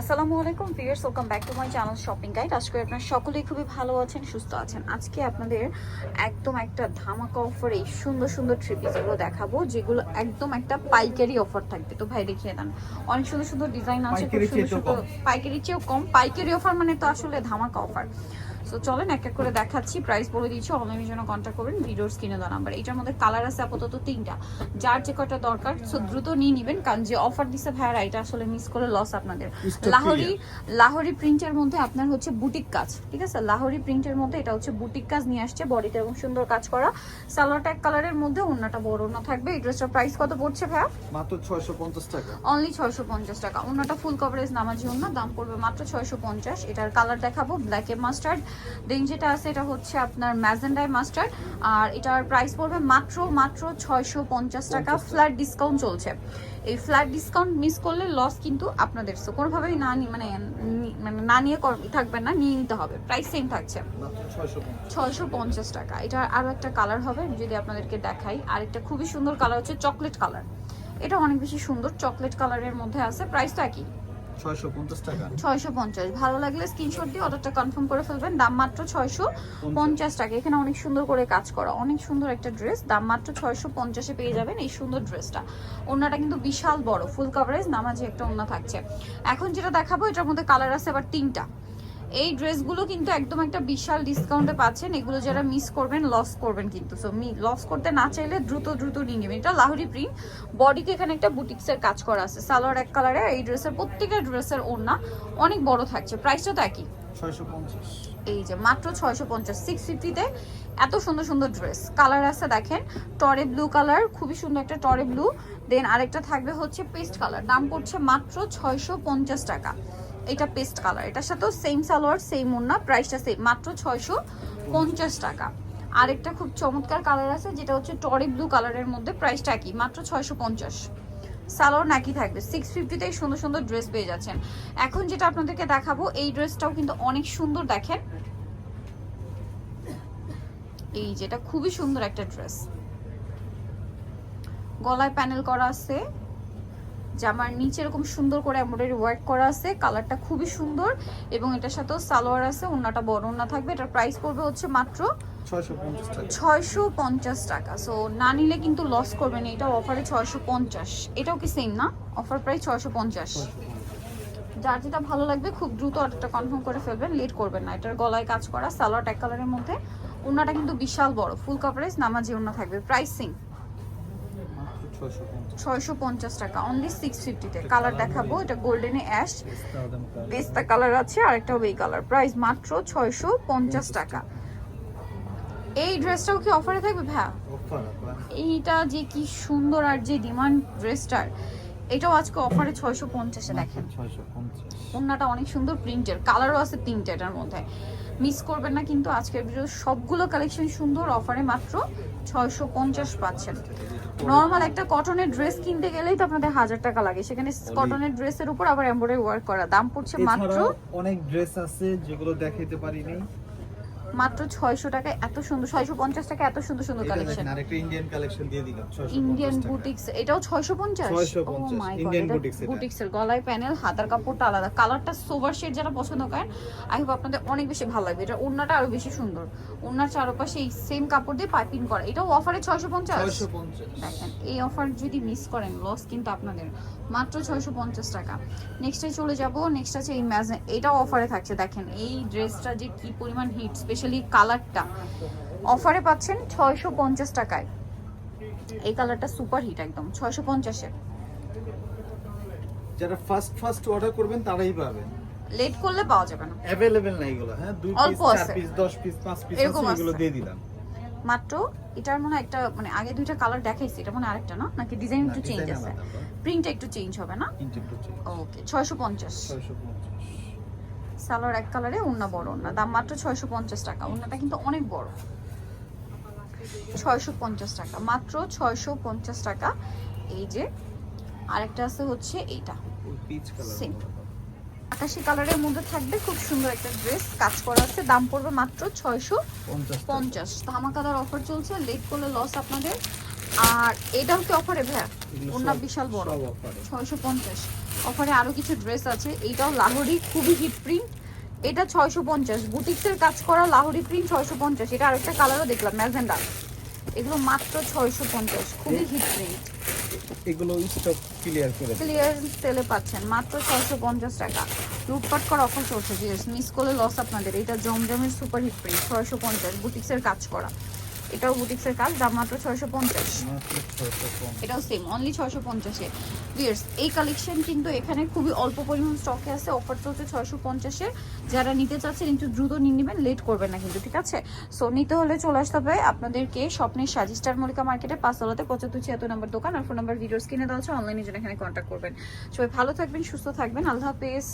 আসসালামু আলাইকুম viewers welcome back to my channel shopping guide আজকে আপনারা সকলেই খুবই ভালো আছেন সুস্থ আছেন। আজকে আপনাদের একদম একটা ধামাকা অফার এই সুন্দর সুন্দর থ্রি পিসগুলো দেখাবো যেগুলো একদম একটা পাইকারি অফার থাকবে। তো ভাই দেখিয়ে দেন। অনেক সুন্দর সুন্দর ডিজাইন আছে খুব সুন্দর সুন্দর পাইকারি চেয়েও কম। পাইকারি অফার মানে তো আসলে ধামাকা অফার সো চলেন এক এক করে দেখাচ্ছি। প্রাইস বলে দিচ্ছি অনলাইনের জন্য কন্ট্যাক্ট করবেন ভিডিওর স্ক্রিনে দেওয়া নাম্বার এটার মধ্যে কালার আছে আপাতত তিনটা। যার যে কটা দরকার সো দ্রুত নিয়ে নেবেন কারণ যে অফার দিছে ভাইয়ারা এটা আসলে মিস করে লস আপনাদের। লাহোরি লাহোরি প্রিন্টের মধ্যে আপনার হচ্ছে বুটিক কাজ ঠিক আছে? লাহোরি প্রিন্টের মধ্যে এটা হচ্ছে বুটিক কাজ নিয়ে আসছে বডিতে এবং সুন্দর কাজ করা। সালোয়ার ট্যাগ কালারের মধ্যে অন্যটা বড় না থাকবে। এই ড্রেসটার প্রাইস কত পড়ছে ভাইয়া? মাত্র ছয়শো পঞ্চাশ টাকা। অনলি ছয়শো পঞ্চাশ টাকা। অন্যটা ফুল কভারেজ নামাজি অন্য দাম পড়বে মাত্র ছয়শো পঞ্চাশ। এটার কালার দেখাবো ব্ল্যাকে মাস্টার্ড দেন যেটা আছে এটা হচ্ছে আপনার ম্যাজেন্ডাই মাস্টার্ড আর এটার প্রাইস পড়বে মাত্র মাত্র ছয়শো পঞ্চাশ টাকা। ফ্ল্যাট ডিসকাউন্ট চলছে। এই ফ্ল্যাট ডিসকাউন্ট মিস করলে লস কিন্তু আপনাদের। সো কোনোভাবেই না মানে মানে না নিয়ে থাকবেন না নিয়ে নিতে হবে। প্রাইস সেম থাকছে। ছয়শো পঞ্চাশ। টাকা। এটা আরও একটা কালার হবে আমি যদি আপনাদেরকে দেখাই। আর একটা খুবই সুন্দর কালার হচ্ছে চকলেট কালার এটা অনেক বেশি সুন্দর চকলেট কালারের মধ্যে আছে। প্রাইসটা একই। ছয়শো পঞ্চাশ টাকা। ছয়শো পঞ্চাশ। ভালো লাগলে স্ক্রিনশট দিয়ে অর্ডারটা কনফার্ম করে ফেলবেন। দাম মাত্র ছয়শো পঞ্চাশ টাকা। এখানে অনেক সুন্দর করে কাজ করা, অনেক সুন্দর একটা ড্রেস দাম মাত্র ছয়শো পঞ্চাশে পেয়ে যাবেন এই সুন্দর ড্রেসটা ওন্নাটা কিন্তু বিশাল বড় ফুল কভারেজ নামাজে একটা ওনা থাকছে। এখন যেটা দেখাবো, এটার মধ্যে কালার আছে আবার তিনটা। এই ড্রেসগুলো কিন্তু একদম একটা বিশাল ডিসকাউন্টে পাচ্ছেন। এগুলো যারা মিস করবেন লস করবেন কিন্তু। সো মি লস করতে না চাইলে দ্রুত দ্রুত নিয়ে নেবেন। এটা লাহরি প্রিন্ট বডিতে এখানে একটা বুটিক্সের কাজ করা আছে। সালোয়ার এক কালারে এই ড্রেসের প্রত্যেকটা ড্রেসের ওড়না অনেক বড় থাকছে। প্রাইসটা তো একই। এই যে মাত্র ছয়শো পঞ্চাশ। সিক্স ফিফটিতে এত সুন্দর সুন্দর ড্রেস কালার আছে দেখেন টরে ব্লু কালার খুবই সুন্দর একটা টরে ব্লু দেন আরেকটা থাকবে হচ্ছে পেস্ট কালার দাম পড়ছে মাত্র ছয়শো পঞ্চাশ টাকা। এটা পেস্ট কালার এটার সাথেও সেম সালোয়ার সেম ওড়না প্রাইসটা সেম মাত্র ছয়শো পঞ্চাশ টাকা। আরেকটা খুব চমৎকার কালার আছে, যেটা হচ্ছে টরে ব্লু কালারের মধ্যে প্রাইসটা একই, মাত্র ছয়শো পঞ্চাশ। সালোয়ার নাকি থাকবে। সিক্স ফিফটিতেই সুন্দর সুন্দর ড্রেস পেয়ে যাচ্ছেন। এখন যেটা আপনাদেরকে দেখাবো, এই ড্রেসটাও কিন্তু অনেক সুন্দর দেখেন। এই যেটা খুবই সুন্দর একটা ড্রেস গলায় প্যানেল করা আছে। জামার নিচে এরকম সুন্দর করে এমব্রয়ডারি ওয়ার্ক করা আছে কালারটা খুবই সুন্দর এবং এটার সাথেও সালোয়ার আছে ওন্নাটা বড় ওন্না থাকবে এটার প্রাইস পড়বে হচ্ছে মাত্র ছয়শো পঞ্চাশ টাকা। সো না নিলে কিন্তু লস করবেন এটা অফারে ছয়শো পঞ্চাশ। এটাও কি সেম না? অফার প্রাইস ছয়শো পঞ্চাশ। যার যেটা ভালো লাগবে খুব দ্রুত অর্ডারটা কনফার্ম করে ফেলবেন লেট করবেন না। এটার গলায় কাজ করা সালোয়ার এক কালারের মধ্যে ওনাটা কিন্তু বিশাল বড় ফুল কাভারেজ নামাজি ওনা থাকবে প্রাইসিং মাত্র ছয়শো পঞ্চাশ। টাকা অনলি সিক্স ফিফটিতে কালার দেখাবো এটা গোল্ডেনে অ্যাশ পেস্তা কালার। আছে আর একটা ওই কালার প্রাইস মাত্র ছয়শো পঞ্চাশ টাকা। এই ড্রেসটাও কি অফারে থাকবে ভ্যা অফার এইটা যে কি সুন্দর আর যে ডিমান্ড ড্রেসটার এটাও আজকে অফারে ছয়শো পঞ্চাশে দেখেন। ওড়নাটা অনেক সুন্দর প্রিন্টের কালারও আছে তিনটে এটার মধ্যে। মিস করবেন না কিন্তু আজকের ভিডিও সবগুলো কালেকশন সুন্দর অফারে মাত্র ছয়শো পঞ্চাশ পাচ্ছেন। নর্মাল একটা কটনের ড্রেস কিনতে গেলেই তো আপনাদের হাজার টাকা লাগে। সেখানে কটনের ড্রেসের উপর আবার এমব্রয়ডারি ওয়ার্ক করা। দাম পড়ছে মাত্র অনেক ড্রেস আছে যেগুলো দেখাইতে পারিনি। মাত্র ছয়শো টাকায় এত সুন্দর ছয়শো পঞ্চাশ টাকা এত সুন্দর সুন্দর কালেকশন আরেকটা ইন্ডিয়ান কালেকশন দিয়ে দিলাম ইন্ডিয়ান বুটিক্স এটাও ছয়শো পঞ্চাশ? 650 Indian boutiques এটা। বুটিক্স এর গলায় প্যানেল হাতার কাপড়টা আলাদা। কালারটা সোভার শেড যারা পছন্দ করেন আই হোপ আপনাদের অনেক বেশি ভালো লাগবে। এটা ওড়নাটা আরও বেশি সুন্দর। ওড়নার চারপাশে এই সেম কাপড় দিয়ে পাইপিং করা। এটাও অফারে ছয়শো পঞ্চাশ? ছয়শো পঞ্চাশ। দেখেন এই অফার যদি মিস করেন লস কিন্তু আপনাদের। মাত্র ছয়শো পঞ্চাশ টাকা। নেক্সটে চলে যাব। নেক্সট আছে এই ম্যাজ এটাও অফারে থাকছে। দেখেন এই ড্রেসটা যে কি পরিমাণ হিট স্পেশালি কালারটা অফারে পাচ্ছেন ছয়শো পঞ্চাশ টাকায়। এই কালারটা সুপার হিট একদম ছয়শো পঞ্চাশের। যারা ফার্স্ট ফার্স্ট অর্ডার করবেন তারাই পাবেন। লেট করলে পাওয়া যাবে না। অ্যাভেলেবেল না এগুলো হ্যাঁ? দুই পিস চার পিস দশ পিস পাঁচ পিস এগুলো দিয়ে দিলাম। মাত্র এটার মনে হয় একটা মানে আগে দুইটা কালার দেখাইছি এটা মনে আরেকটা না? নাকি ডিজাইন একটু চেঞ্জ আছে? প্রিন্ট একটু চেঞ্জ হবে না? ওকে ছয়শো পঞ্চাশ। ছয়শো পঞ্চাশ। সালোয়ার এক কালারে ওন্না বড় ওন্না দাম মাত্র ছয়শো পঞ্চাশ টাকা। ওন্নাটা কিন্তু অনেক বড়। ছয়শো পঞ্চাশ টাকা। মাত্র ছয়শো পঞ্চাশ টাকা। এই যে আরেকটা আছে হচ্ছে এইটা. কালার আকাশি কালারের মধ্যে থাকবে খুব সুন্দর একটা ড্রেস কাজ করা আছে। দাম পড়বে মাত্র ছয়শো পঞ্চাশ। ধামাকাদার অফার চলছে লেট করলে লস আপনাদের। আর এটাও কি অফারে ভাইয়া? এগুলো ওন্না বিশাল বড়। ছয়শো পঞ্চাশ। অফারে আরও কিছু ড্রেস আছে। এইটাও লাহোরি খুবই হিট প্রিন্ট এটা ছয়শো পঞ্চাশ। বুটিক্সের কাজ করা লাহোরি প্রিন্ট ছয়শো পঞ্চাশ। এটা আরেকটা কালারও দেখলাম ম্যাজেন্ডা এগুলো মাত্র ছয়শো পঞ্চাশ। খুবই হিট প্রিন্ট এগুলো স্টক ক্লিয়ার করে ক্লিয়ার সেলে পাচ্ছেন। মাত্র ছয়শো পঞ্চাশ টাকা। লুটপাট করা অফার চলছে। জিএস মিস করলে লস আপনাদের। এটা জমজমের সুপার হিট প্রিন্ট ছয়শো পঞ্চাশ। বুটিক্সের কাজ করা। এটাও বুটিক্সের কাজ দাম মাত্র ছয়শো পঞ্চাশ। এটাও সেম অনলি ছয়শো পঞ্চাশে। ভিয়ার্স এই কালেকশন কিন্তু এখানে খুবই অল্প পরিমাণ স্টকে আছে অফার চলছে ছয়শো পঞ্চাশে। যারা নিতে চাচ্ছেন একটু দ্রুত নিয়ে নেবেন লেট করবেন না কিন্তু ঠিক আছে? সো নিতে হলে চলে আসতে হবে আপনাদেরকে স্বপ্নের সাজিস্টার মল্লিকা মার্কেটে পাঁচতলাতে পঁচাত্তর ছিয়াত্তর নম্বর দোকান। আর ফোন নাম্বার ভিডিওস কিনে দেওয়া হচ্ছে অনলাইনে জন্য এখানে কন্ট্যাক্ট করবেন। সবাই ভালো থাকবেন সুস্থ থাকবেন। আল্লাহ হাফেজ।